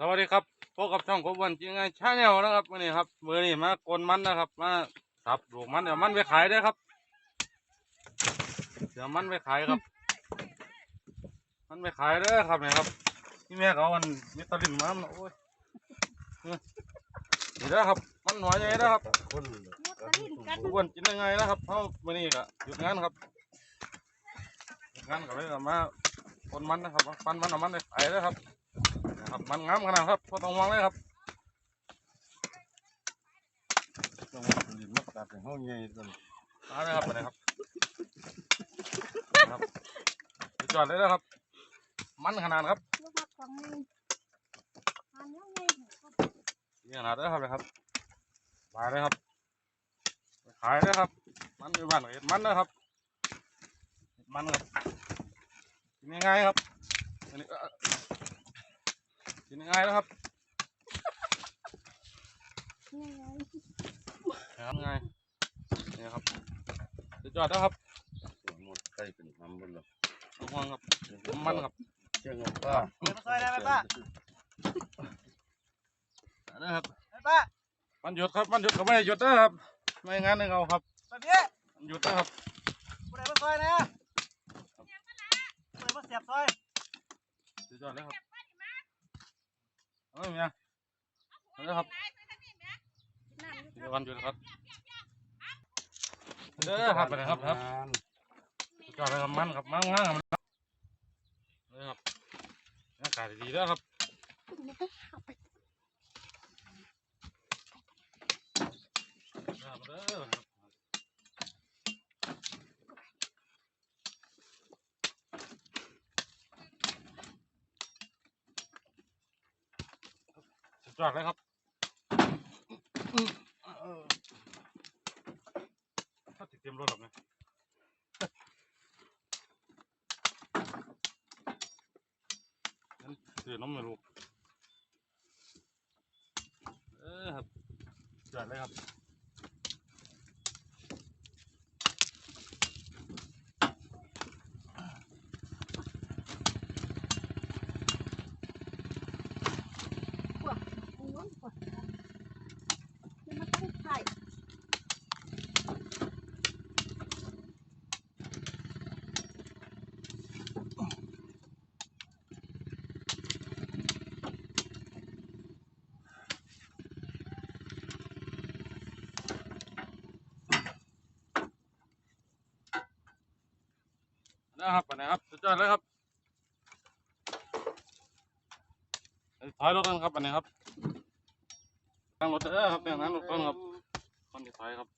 สวัสดีครับพบกับช่องกบวันจริงไงชาแนลนะครับวันนี้ครับมือนี้มากนมันนะครับ มาสับลูกมันเดี๋ยวมันไปขายได้ครับเดี๋ยวมันไปขายครับ มันไปขายเด้ครับเนี่ยครับนี่แม่เขาเอามันมิตรลินมาโอ้ยนี่เด้อครับ มันหน่อยยังไงนะครับคนทุกวันกินยังไงนะครับเพราะวันนี้ก็หยุดงานครับงานก็เลยมาคนมันนะครับปันมันเอามันไปขายเด้ครับ ครับมันงามขนาดครับพอต้องมองเลยครับจังหวัดสุรินทร์มักตัดให้เฮาใหญ่ต้นมาเลยครับมาเลยครับครับสุดยอดเลยนะครับ มันขนาดครับลูกพักของมึงทานแล้วไงนี่ขนาดเลยครับเลยครับมาเลยครับไปขายเลยครับ มันอยู่บ้านก็เห็ดมันนะครับเห็ดมันครับกินง่ายๆครับอันนี้เอ่อ กินง่ายๆนะครับนี่ไงครับง่ายนี่ครับสุดยอดแล้วครับส่วนหมดใกล้เป็นน้ำบนหรอกน้ำมันครับน้ำมันครับเจ้าเงินป้าเดี๋ยวมาซอยได้ไหมป้านะครับไอ้ป้ามันหยุดครับมันหยุดก็ไม่ได้หยุดนะครับไม่งั้นเราครับแบบนี้มันหยุดนะครับผู้ใดมาซอยนะผู้ใดมาเสียบซอยสุดยอดเลยครับ เอาเลยเมียเอาเลยครับน้ำเดี๋ยววันหยุดครับเด้อครับไปเลยครับครับสุดยอดเลยครับมันครับมันงามครับเลยครับอากาศดีแล้วครับครับเด้อครับสุด ยอดเลยครับถ้าติดเตรียมรถหรอกนะงั้นซื้อน้ำไม่รู้เออครับสุดยอดเลยครับ โน้นก่อนนี่มันต้องไข่ นะครับไปนะครับสุดยอดเลยครับไปถอยรถกันครับอันนี้ครับตั้งรถเด้อครับเนี่ยนั้นรถต้นครับคนที่ถอยครับ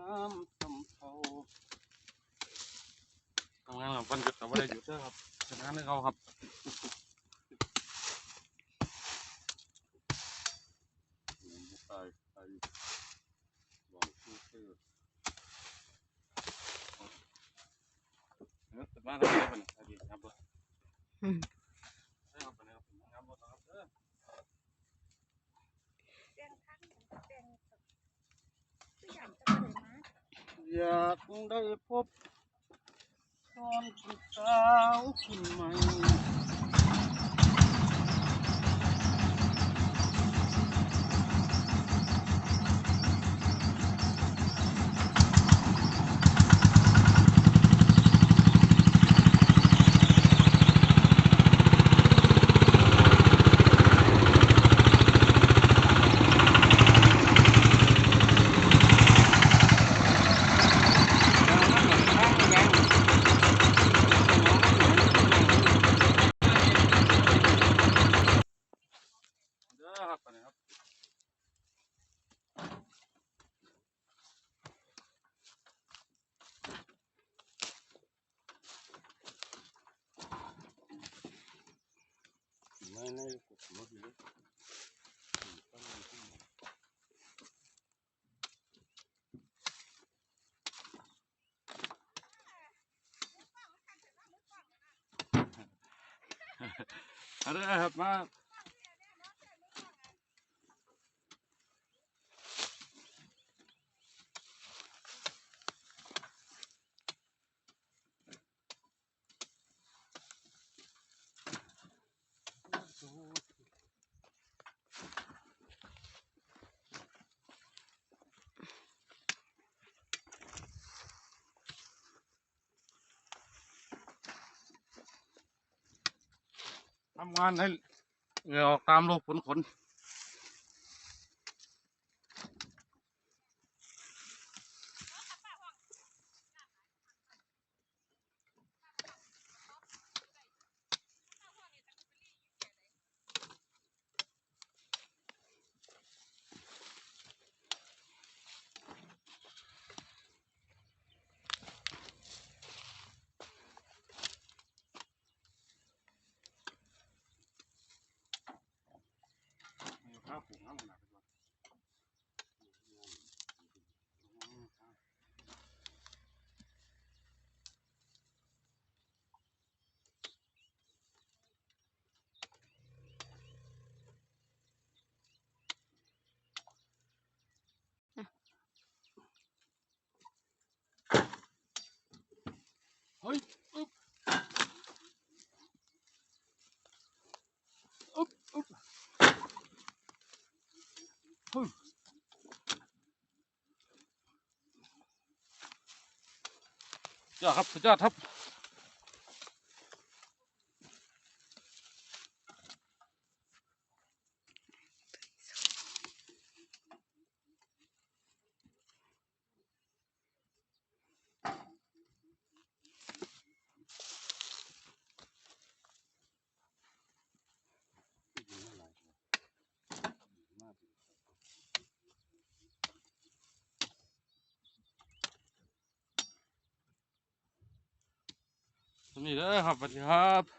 น้ำสำเภาทำงานกับวันหยุดแต่ว่าได้หยุดเด้อครับทำงานให้เขาครับ ตายตายบอกชื่อชื่อ เนื้อติดบ้านแล้วเป็นอะไรดีครับรถใช่ครับไปนะครับงานรถนะครับเด้อแป้งข้างแป้งตัวอย่างจะเลยนะอยากได้พบตอนคุณสาวคุณใหม่เด้อครับไปนะครับ ไม่ไม่กดรถอยู่เลย เอาเด้อครับมา ทำงานให้เหงื่อออกตามโลกขนขน ข้าวผงข้าวหนัก เฮ้ยอึ๊บอึ๊บอึ๊บเฮ้ย ยอดครับสุดยอดครับ นี่เด้อครับสวัสดีครับ